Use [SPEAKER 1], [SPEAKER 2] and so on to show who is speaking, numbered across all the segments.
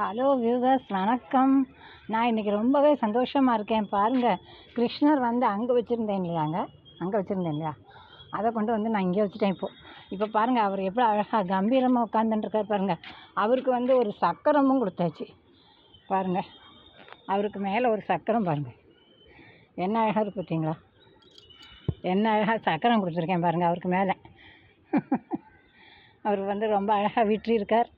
[SPEAKER 1] Hello viewers வணக்கம். நான் இன்றைக்கி ரொம்பவே சந்தோஷமாக இருக்கேன். பாருங்கள் கிருஷ்ணர் வந்து அங்கே வச்சுருந்தேன் இல்லையாங்க அங்கே? வச்சுருந்தேன் இல்லையா? அதை கொண்டு வந்து நான் இங்கே வச்சுட்டேன் இப்போது இப்போ பாருங்கள் அவர் எப்படி அழகாக கம்பீரமாக உட்காந்துட்டுருக்கார் பாருங்கள் அவருக்கு வந்து ஒரு சக்கரமும் கொடுத்தாச்சு. பாருங்கள் அவருக்கு மேலே ஒரு சக்கரம் பாருங்கள் என்ன அழகாக இருக்கு பார்த்தீங்களா? என்ன அழகாக சக்கரம் கொடுத்துருக்கேன் பாருங்கள் அவருக்கு மேலே. அவர் வந்து ரொம்ப அழகாக விற்றிருக்கார்.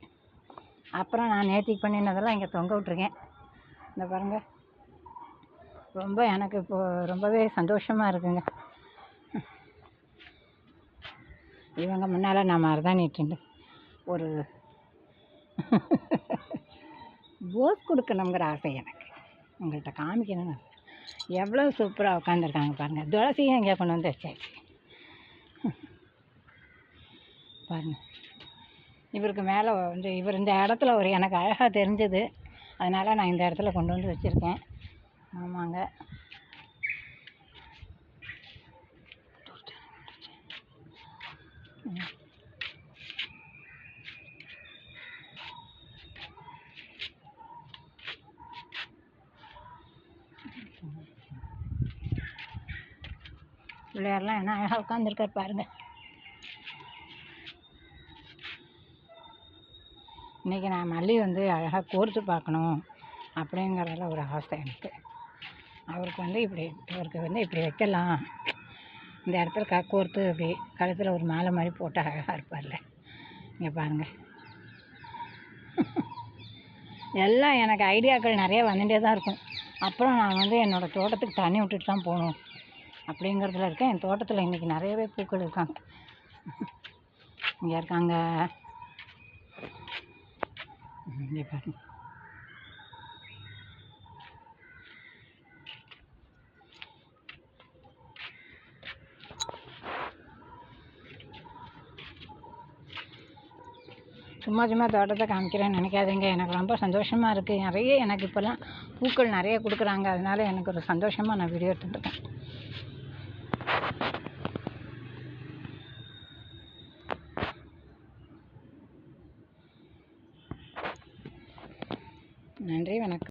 [SPEAKER 1] அப்புறம் நான் நேற்றுக்கு பண்ணினதெல்லாம் இங்கே தொங்க விட்ருக்கேன் இந்த பாருங்க. ரொம்ப எனக்கு இப்போது ரொம்பவே சந்தோஷமாக இருக்குங்க. இவங்க முன்னால் நான் மருதாணி இட்டுண்டு ஒரு போஸ் கொடுக்கணுங்கிற ஆசை எனக்கு. உங்கள்கிட்ட காமிக்கணும்னு எவ்வளோ சூப்பராக உட்காந்துருக்காங்க பாருங்கள் துளசியும் இங்கே கொண்டு வந்து வச்சாச்சு. பாருங்கள் இவருக்கு மேலே வந்து இவர் இந்த இடத்துல ஒரு எனக்கு அழகாக தெரிஞ்சது. அதனால் நான் இந்த இடத்துல கொண்டு வந்து வச்சுருக்கேன். ஆமாங்க. பிள்ளையாரெலாம் என்ன அழகாக உட்காந்துருக்கார் பாருங்கள் இன்றைக்கி நான் மல்லி வந்து அழகாக கோர்த்து பார்க்கணும் அப்படிங்கிறதுல ஒரு ஆசை எனக்கு. அவருக்கு வந்து இப்படி இவருக்கு வந்து இப்படி வைக்கலாம். இந்த இடத்துல க கோர்த்து இப்படி கழுத்தில் ஒரு மாலை மாதிரி போட்டு அழகாக இருப்பார்ல. இங்கே பாருங்கள் எல்லாம் எனக்கு ஐடியாக்கள் நிறைய வந்துட்டே தான் இருக்கும். அப்புறம் நான் வந்து என்னோடய தோட்டத்துக்கு தண்ணி விட்டுட்டு தான் போகணும் அப்படிங்கிறதுல இருக்கேன். என் தோட்டத்தில் இன்றைக்கி நிறையவே பூக்கள் இருக்காங்க. இங்கே இருக்காங்க. இங்கே பாருங்க சும்மா சும்மா தோட்டத்தை காமிக்கிறேன்னு நினைக்காதீங்க. எனக்கு ரொம்ப சந்தோஷமாக இருக்குது நிறைய எனக்கு இப்போல்லாம் பூக்கள் நிறைய கொடுக்குறாங்க. அதனால எனக்கு ஒரு சந்தோஷமாக நான் வீடியோ எடுத்துட்டுருக்கேன் நன்றி வணக்கம்.